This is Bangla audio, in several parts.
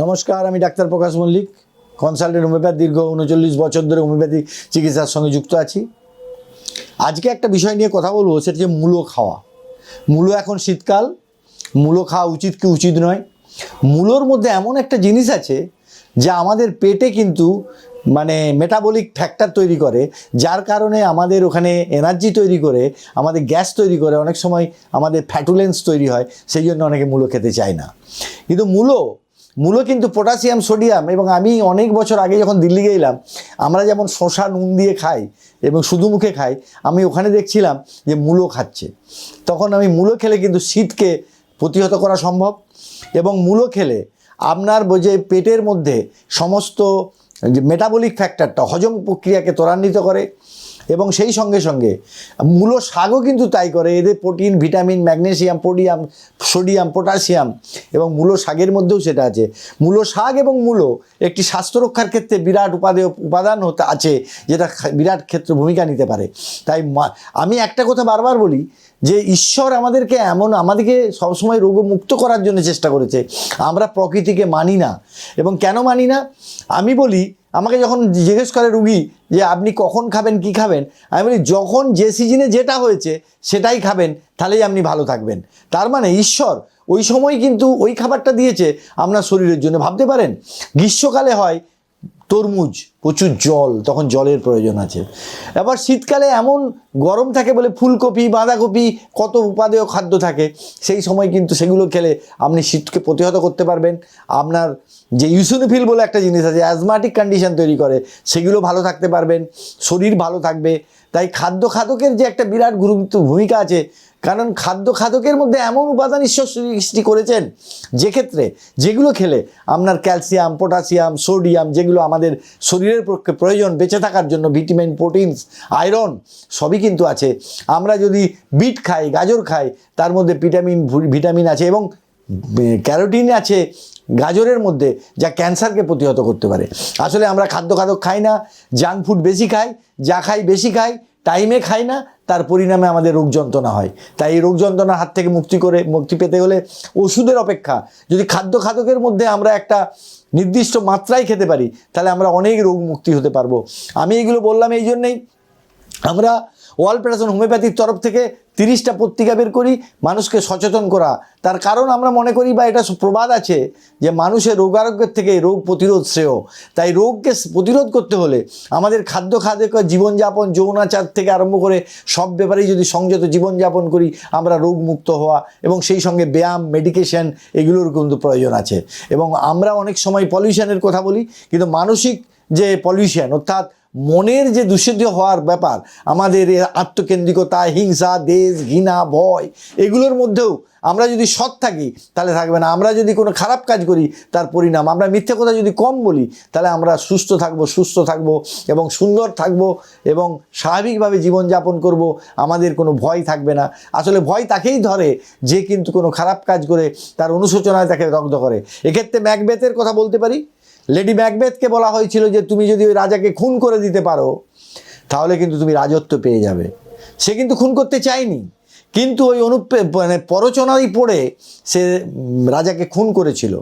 নমস্কার, আমি doctor Prakash Mallick consultant homeopath দীর্ঘ উনচল্লিশ বছর ধরে হোমিওপ্যাথি চিকিৎসার সঙ্গে যুক্ত আছি। আজকে একটা বিষয় নিয়ে কথা বলব, সেটা হচ্ছে মূলো খাওয়া। মূলো এখন শীতকাল, মূলো খাওয়া উচিত কি উচিত নয়? মূলোর মধ্যে এমন একটা জিনিস আছে, যা আমাদের পেটে কিন্তু মানে মেটাবলিক ফ্যাক্টর তৈরি করে, যার কারণে আমাদের ওখানে এনার্জি তৈরি করে, আমাদের গ্যাস তৈরি করে, অনেক সময় আমাদের ফ্যাটুলেন্স তৈরি হয়, সেই জন্য অনেকে মূলো খেতে চায় না। কিন্তু মূলো মূলো কিন্তু পটাশিয়াম, সোডিয়াম এবং আমি অনেক বছর আগে যখন দিল্লি গেলাম, আমরা যেমন শশা নুন দিয়ে খাই এবং শুধু মুখে খাই, আমি ওখানে দেখছিলাম যে মূলো খাচ্ছে। তখন আমি মূলো খেলে কিন্তু শীতকে প্রতিহত করা সম্ভব এবং মূলো খেলে আপনার যে পেটের মধ্যে সমস্ত যে মেটাবলিক ফ্যাক্টরটা হজম প্রক্রিয়াকে ত্বরান্বিত করে এবং সেই সঙ্গে সঙ্গে মূলো শাকও কিন্তু তাই করে। এদের protein, vitamin, magnesium podium sodium, potassium এবং মূলো শাকের মধ্যেও সেটা আছে। মূলো শাক এবং মূলো একটি স্বাস্থ্য রক্ষার ক্ষেত্রে বিরাট উপাদেয়, উপাদান হতে আছে, যেটা বিরাট ক্ষেত্র ভূমিকা নিতে পারে। তাই আমি একটা কথা বারবার বলি যে ঈশ্বর আমাদেরকে এমন, আমাদেরকে সবসময় রোগমুক্ত করার জন্য চেষ্টা করেছে। আমরা প্রকৃতিকে মানি না। এবং কেন মানি না? আমি বলি আমাকে যখন জিজ্ঞেস করে রুগী যে আপনি কখন খাবেন, কি খাবেন? আমি বলি, যখন যে সিজনে যেটা হয়েছে সেটাই খাবেন, তাহলেই আপনি ভালো থাকবেন। তার মানে ঈশ্বর ওই সময় কিন্তু ওই খাবারটা দিয়েছে, আপনার শরীরের জন্য। ভাবতে পারেন, গ্রীষ্মকালে হয় তরমুজ, প্রচুর জল, তখন জলের প্রয়োজন আছে। এবার শীতকালে এমন গরম থাকে বলে ফুলকপি, বাঁধাকপি, কত উপাদেয় খাদ্য থাকে, সেই সময় কিন্তু সেগুলো খেলে আপনি শীতকে প্রতিহত করতে পারবেন। আপনার যে ইউসোনোফিল বলে একটা জিনিস আছে, অ্যাজমাটিক কন্ডিশন তৈরি করে, সেগুলো ভালো থাকতে পারবেন, শরীর ভালো থাকবে। তাই খাদ্য খাদকের যে একটা বিরাট গুরুত্ব ভূমিকা আছে কারণ খাদ্য খাদকের মধ্যে এমন উপাদান ঈশ্বর সৃষ্টি করেছেন যে ক্ষেত্রে যেগুলো খেলে আপনার ক্যালসিয়াম, পটাশিয়াম, সোডিয়াম যেগুলো আমাদের শরীরের পক্ষে প্রয়োজন, বেঁচে থাকার জন্য ভিটামিন, প্রোটিনস, আয়রন সবই কিন্তু আছে। আমরা যদি বিট খাই, গাজর খাই, তার মধ্যে ভিটামিন ভিটামিন আছে এবং ক্যারোটিন আছে গাজরের মধ্যে যা ক্যান্সারকে প্রতিহত করতে পারে। আসলে আমরা খাদ্য খাদক খাই না, জাঙ্ক ফুড বেশি খাই, যা খাই বেশি খাই টাইমে খাই না, তার পরিণামে আমাদের রোগ যন্ত্রণা হয়। তাই এই রোগ যন্ত্রণার হাত থেকে মুক্তি করে, মুক্তি পেতে হলে ওষুধের অপেক্ষা। যদি খাদ্য খাদকের মধ্যে আমরা একটা নির্দিষ্ট মাত্রায় খেতে পারি, তাহলে আমরা অনেক রোগ মুক্তি হতে পারব। আমি এইগুলো বললাম এই জন্যেই, আমরা ওয়ার্ল্ড ফেডারেশন হোমিওপ্যাথির তরফ থেকে তিরিশটা পত্রিকা বের করি, মানুষকে সচেতন করা। তার কারণ আমরা মনে করি বা এটা প্রবাদ আছে যে মানুষের রোগারোগ্যের থেকে রোগ প্রতিরোধ শ্রেয়। তাই রোগকে প্রতিরোধ করতে হলে আমাদের খাদ্য খাদ্য জীবনযাপন, যৌনাচার থেকে আরম্ভ করে সব ব্যাপারেই যদি সংযত জীবনযাপন করি, আমরা রোগমুক্ত হওয়া এবং সেই সঙ্গে ব্যায়াম মেডিকেশন এগুলোর কিন্তু প্রয়োজন আছে। এবং আমরা অনেক সময় পলিউশনের কথা বলি, কিন্তু মানসিক যে পলিউশন অর্থাৎ মনের যে দূষিত হওয়ার ব্যাপার, আমাদের আত্মকেন্দ্রিকতা, হিংসা, দেশ, ঘৃণা, ভয়, এগুলোর মধ্যেও আমরা যদি সৎ থাকি, তাহলে থাকবে না। আমরা যদি কোনো খারাপ কাজ করি, তার পরিণাম। আমরা মিথ্যে কথা যদি কম বলি, তাহলে আমরা সুস্থ থাকব সুস্থ থাকব এবং সুন্দর থাকব এবং স্বাভাবিকভাবে জীবনযাপন করব। আমাদের কোনো ভয় থাকবে না। আসলে ভয় তাকেই ধরে যে কিন্তু কোনো খারাপ কাজ করে, তার অনুশোচনায় তাকে দগ্ধ করে। এক্ষেত্রে ম্যাকবেথের কথা বলতে পারি? লেডি ম্যাকবেথকে বলা হয়েছিল যে তুমি যদি ওই রাজাকে খুন করে দিতে পারো, তাহলে কিন্তু তুমি রাজত্ব পেয়ে যাবে। সে কিন্তু খুন করতে চায়নি। কিন্তু ওই অনুপ্রে মানে পরচনাই পড়ে সে রাজাকে খুন করেছিল।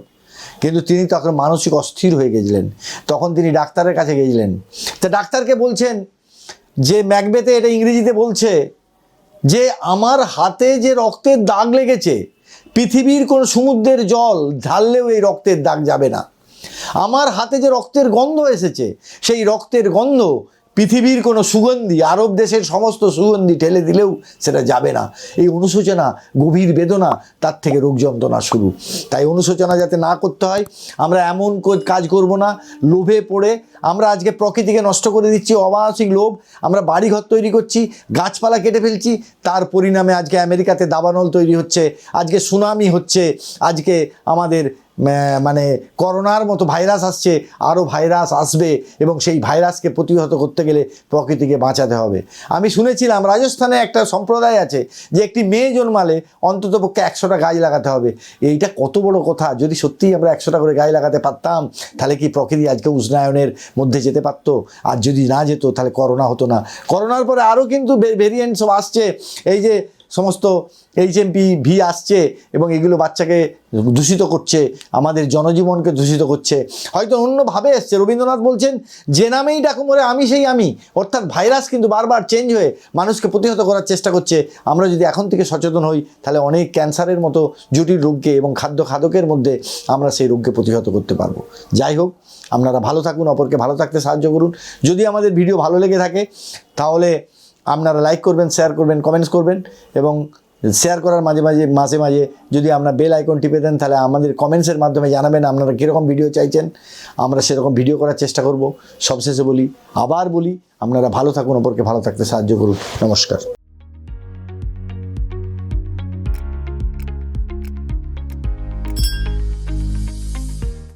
কিন্তু তিনি তখন মানসিক অস্থির হয়ে গেছিলেন। তখন তিনি ডাক্তারের কাছে গেছিলেন। তা ডাক্তারকে বলছেন যে, ম্যাকবেথে এটা ইংরেজিতে বলছে যে, আমার হাতে যে রক্তের দাগ লেগেছে, পৃথিবীর কোন সমুদ্রের জল ঢাললেও এই রক্তের দাগ যাবে না। আমার হাতে যে রক্তের গন্ধ এসেছে, সেই রক্তের গন্ধ পৃথিবীর কোনো সুগন্ধি, আরব দেশের সমস্ত সুগন্ধি ঠেলে দিলেও সেটা যাবে না। এই অনুশোচনা, গভীর বেদনা, তার থেকে রোগ যন্ত্রণা শুরু। তাই অনুশোচনা যাতে না করতে হয়, আমরা এমন কাজ করব না। লোভে পড়ে আমরা আজকে প্রকৃতিকে নষ্ট করে দিচ্ছি, অমানসিক লোভ, আমরা বাড়িঘর তৈরি করছি, গাছপালা কেটে ফেলছি, তার পরিণামে আজকে আমেরিকাতে দাবানল তৈরি হচ্ছে, আজকে সুনামি হচ্ছে, আজকে আমাদের মানে করোনার মতো ভাইরাস আসছে আরও ভাইরাস আসবে এবং সেই ভাইরাসকে প্রতিহত করতে গেলে প্রকৃতিকে বাঁচাতে হবে। আমি শুনেছিলাম রাজস্থানে একটা সম্প্রদায় আছে যে একটি মেয়ে জন্মালে অন্ততপক্ষে একশোটা গাছ লাগাতে হবে। এইটা কত বড় কথা? যদি সত্যিই আমরা একশোটা করে গাছ লাগাতে পারতাম, তাহলে কি প্রকৃতি আজকে উষ্ণায়নের মধ্যে যেতে পারতো। আর যদি না যেত, তাহলে করোনা হতো না। করোনার পরে আরও কিন্তু ভেরিয়েন্ট সব আসছে। এই যে সমস্ত এইচ এইচএমপি ভি আসছে এবং এগুলো বাচ্চাকে দূষিত করছে, আমাদের জনজীবনকে দূষিত করছে। হয়তো অন্যভাবে এসছে, রবীন্দ্রনাথ বলছেন, যে নামেই ডাকো মরে আমি সেই আমি। অর্থাৎ ভাইরাস কিন্তু বারবার চেঞ্জ হয়ে মানুষকে প্রতিহত করার চেষ্টা করছে। আমরা যদি এখন থেকে সচেতন হই, তাহলে অনেক ক্যান্সারের মতো জটিল রোগকে এবং খাদ্য খাদকের মধ্যে আমরা সেই রোগকে প্রতিহত করতে পারব। যাই হোক, আপনারা ভালো থাকুন, অপরকে ভালো থাকতে সাহায্য করুন। যদি আমাদের ভিডিও ভালো লেগে থাকে, তাহলে আপনারা লাইক করবেন শেয়ার করবেন কমেন্টস করবেন এবং শেয়ার করার মাঝে মাঝে মাঝে মাঝে যদি আপনার বেল আইকন টিপে দেন, তাহলে আমাদের কমেন্টসের মাধ্যমে জানাবেন আপনারা কীরকম ভিডিও চাইছেন। আমরা সেরকম ভিডিও করার চেষ্টা করব। সবশেষে বলি, আবার বলি, আপনারা ভালো থাকুন, অপরকে ভালো থাকতে সাহায্য করুন। নমস্কার।